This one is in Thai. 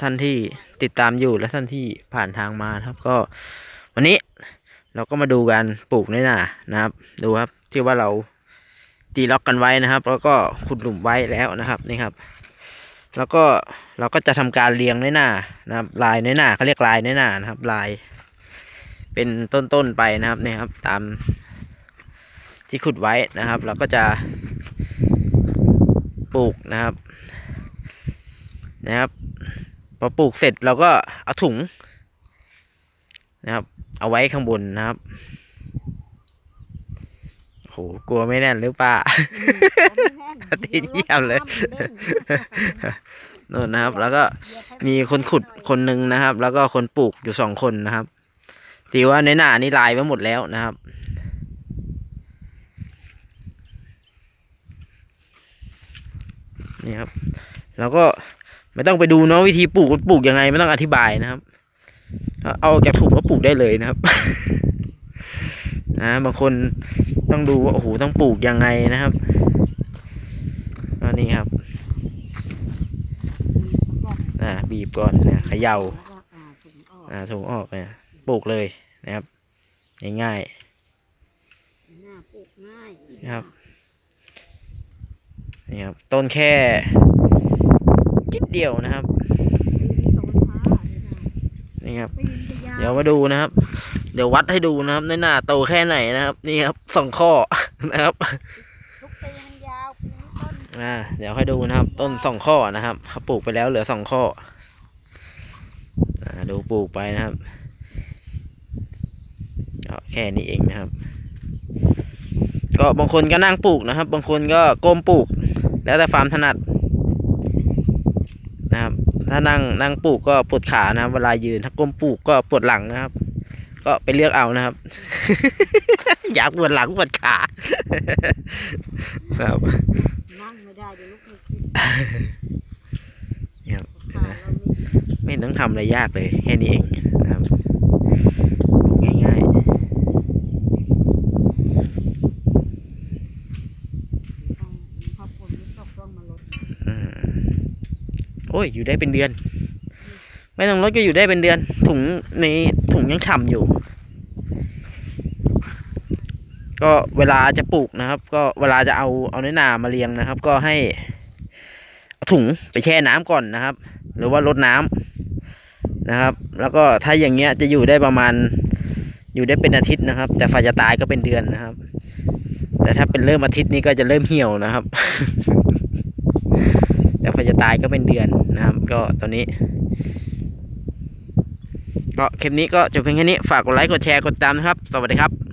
ท่านที่ติดตามอยู่และท่านที่ผ่านทางมาครับ ก็ วันนี้เราก็มาดูการปลูกน้อหนานะครับ ดูครับที่ว่าเราตีล็อกกันไว้นะครับ แล้วก็ขุดหลุมไว้แล้วนะครับนี่ครับ แล้วก็เราก็จะทำการเรียงน้อหนานะครับ ลายน้อหนาเขาเรียกลายน้อหนานะครับ ลาย เป็นต้นๆไปนะครับนี่ครับ ตามที่ขุดไว้นะครับ เราก็จะปลูกนะครับ นะครับ พอปลูกเสร็จเราก็เอาถุงนะครับ เอาไว้ข้างบนนะครับโหกลัวไม่แน่นหรือเปล่าตีนเยี่ยมเลยโน่นนะครับ แล้วก็มีคนขุดคนหนึ่งนะครับ แล้วก็คนปลูกอยู่สองคนนะครับตีว่าในหน้านี่ลายไว้หมดแล้วนะครับนี่ครับ แล้วก็ ไม่ต้องไปดูเนาะวิธีปลูกปลูกยังไงไม่ต้องอธิบายนะครับ เอาจากถุงก็ปลูกได้เลยนะครับนะบางคนต้องดูว่าโอ้โหต้องปลูกยังไงนะครับอันนี้ครับอ่าบีบก่อนนะเขย่าอ่าถุงออกเนี่ยปลูกเลยนะครับ ง่ายง่ายๆนะครับนี่ครับต้นแค่ เดียวนะครับนี่ครับปีนไปยาวเดี๋ยวมาดูนะครับ เดี๋ยววัดให้ดูนะครับในหน้าโตแค่ไหนนะครับ นี่ครับสองข้อนะครับทุกปีมันยาวปีนี้ต้นอ่าเดี๋ยวให้ดูนะครับ ต้นสองข้อนะครับเขาปลูกไปแล้วเหลือสองข้ออ่าดูปลูกไปนะครับก็แค่นี้เองนะครับ ก็บางคนก็นั่งปลูกนะครับ บางคนก็ก้มปลูก แล้วแต่ความถนัด นะครับ ถ้านั่งนั่งปลูกก็ปวดขานะครับ เวลายืนถ้าก้มปลูกก็ปวดหลังนะครับ ก็ไปเลือกเอานะครับ อยากปวดหลังปวดขาครับนั่งไม่ได้เดี๋ยวลุกไม่ขึ้นนี่ครับเห็นขาไหมเรามีไม่ต้องทำอะไรยากเลย แค่นี้เองนะครับง่ายต้องพอฝนตกต้องมาลดๆอืมโอ้ยอยู่ได้เป็นเดือน ไม่ต้องลดก็อยู่ได้เป็นเดือน ถุงในถุงยังฉ่ำอยู่ ก็เวลาจะปลูกนะครับ ก็เวลาจะเอาเอาเนื้อนามาเรียงนะครับ ก็ให้ถุงไปแช่น้ำก่อนนะครับ หรือว่าลดน้ำนะครับ แล้วก็ถ้าอย่างเงี้ยจะอยู่ได้ประมาณอยู่ได้เป็นอาทิตย์นะครับ แต่ฝ่าจะตายก็เป็นเดือนนะครับ แต่ถ้าเป็นเริ่มอาทิตย์นี้ก็จะเริ่มเหี่ยวนะครับ แล้วพอจะตายก็เป็นเดือนนะครับ ก็ตอนนี้ ก็คลิปนี้ก็จบเพียงแค่นี้ฝากกดไลค์กดแชร์กดติดตามนะครับ สวัสดีครับ